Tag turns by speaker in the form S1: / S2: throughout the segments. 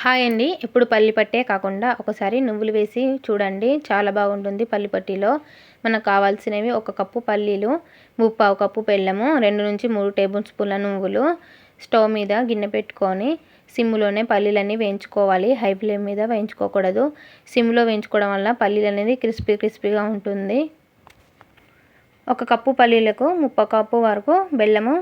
S1: Hi అండి. ఇప్పుడు పల్లి పట్టే కాకుండా ఒకసారి నువ్వులు వేసి చూడండి. చాలా బాగుంటుంది పల్లి పట్టిలో. మనకు కావాల్సినవి ఒక కప్పు పల్లీలు ముప్పావు కప్పు బెల్లము రెండు నుంచి మూడు టేబుల్ స్పూన్ల నువ్వులు స్టవ్ మీద గిన్నె పెట్టుకొని సిమ్లోనే పల్లీలన్నీ వేయించుకోవాలి. హై ఫ్లేమ్ మీద వేయించుకోకూడదు. సిమ్లో వేయించుకోవడం వల్ల పల్లీలు అనేది క్రిస్పీ క్రిస్పీగా ఉంటుంది. ఒక కప్పు పల్లీలకు ముప్ప కప్పు వరకు బెల్లము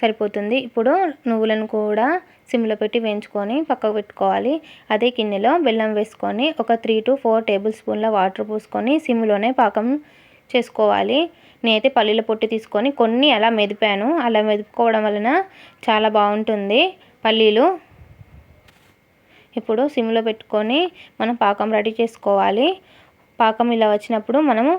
S1: సరిపోతుంది. ఇప్పుడు నువ్వులను కూడా సిమ్లో పెట్టి వేయించుకొని పక్కకు పెట్టుకోవాలి. అదే గిన్నెలో బెల్లం వేసుకొని ఒక త్రీ టు ఫోర్ టేబుల్ స్పూన్ల వాటర్ పోసుకొని సిమ్లోనే పాకం చేసుకోవాలి. నేనైతే పల్లీల పొట్టి తీసుకొని కొన్ని అలా మెదిపాను. అలా మెదుపుకోవడం వలన చాలా బాగుంటుంది పల్లీలు. ఇప్పుడు సిమ్లో పెట్టుకొని మనం పాకం రెడీ చేసుకోవాలి. పాకం ఇలా వచ్చినప్పుడు మనము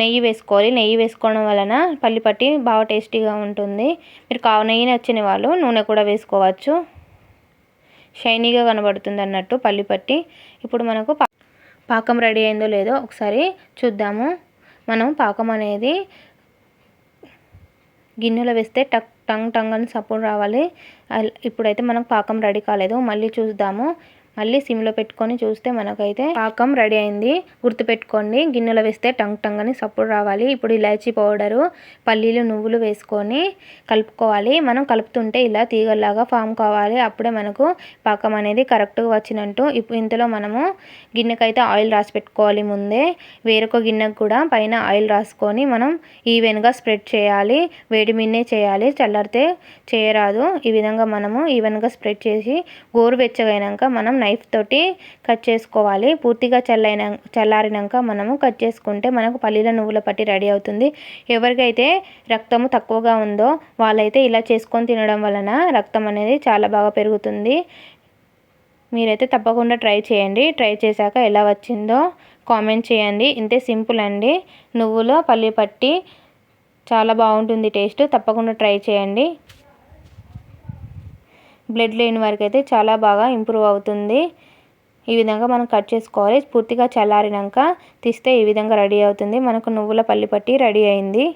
S1: నెయ్యి వేసుకోవాలి. నెయ్యి వేసుకోవడం వలన పల్లి పట్టి బాగా టేస్టీగా ఉంటుంది. మీరు కావు నెయ్యి నచ్చిన వాళ్ళు నూనె కూడా వేసుకోవచ్చు. షైనీగా కనబడుతుంది అన్నట్టు పల్లి పట్టి. ఇప్పుడు మనకు పాకం రెడీ అయిందో లేదో ఒకసారి చూద్దాము. మనం పాకం అనేది గిన్నెలో వేస్తే టక్ టంగ్ టంగ్ అని సపోర్ట్ రావాలి. ఇప్పుడైతే మనకు పాకం రెడీ కాలేదు. మళ్ళీ చూద్దాము. మళ్ళీ సిమ్లో పెట్టుకొని చూస్తే మనకైతే పాకం రెడీ అయింది. గుర్తుపెట్టుకోండి గిన్నెలో వేస్తే టంగ్ టంగ్ అని సప్పుడు రావాలి. ఇప్పుడు ఇలాచీ పౌడరు పల్లీలు నువ్వులు వేసుకొని కలుపుకోవాలి. మనం కలుపుతుంటే ఇలా తీగల్లాగా ఫామ్ కావాలి. అప్పుడే మనకు పాకం అనేది కరెక్ట్గా వచ్చినట్టు. ఇప్పుడు ఇంతలో మనము గిన్నెకైతే ఆయిల్ రాసి పెట్టుకోవాలి ముందే. వేరొక గిన్నెకు కూడా పైన ఆయిల్ రాసుకొని మనం ఈవెన్గా స్ప్రెడ్ చేయాలి. వేడి మిన్నే చేయాలి. చల్లారితే చేయరాదు. ఈ విధంగా మనము ఈవెన్గా స్ప్రెడ్ చేసి గోరువెచ్చగైనాక మనం నైఫ్ తోటి కట్ చేసుకోవాలి. పూర్తిగా చల్లైన చల్లారినాక మనము కట్ చేసుకుంటే మనకు పల్లీల నువ్వుల పట్టి రెడీ అవుతుంది. ఎవరికైతే రక్తము తక్కువగా ఉందో వాళ్ళైతే ఇలా చేసుకొని తినడం వలన రక్తం అనేది చాలా బాగా పెరుగుతుంది. మీరైతే తప్పకుండా ట్రై చేయండి. ట్రై చేశాక ఎలా వచ్చిందో కామెంట్ చేయండి. ఇంతే సింపుల్ అండి. నువ్వులో పల్లి పట్టి చాలా బాగుంటుంది టేస్ట్ తప్పకుండా ట్రై చేయండి. బ్లడ్ లేని వారికి అయితే చాలా బాగా ఇంప్రూవ్ అవుతుంది. ఈ విధంగా మనం కట్ చేసుకోవాలి. పూర్తిగా చల్లారినాక తీస్తే ఈ విధంగా రెడీ అవుతుంది. మనకు నువ్వుల పల్లి పట్టి రెడీ అయింది.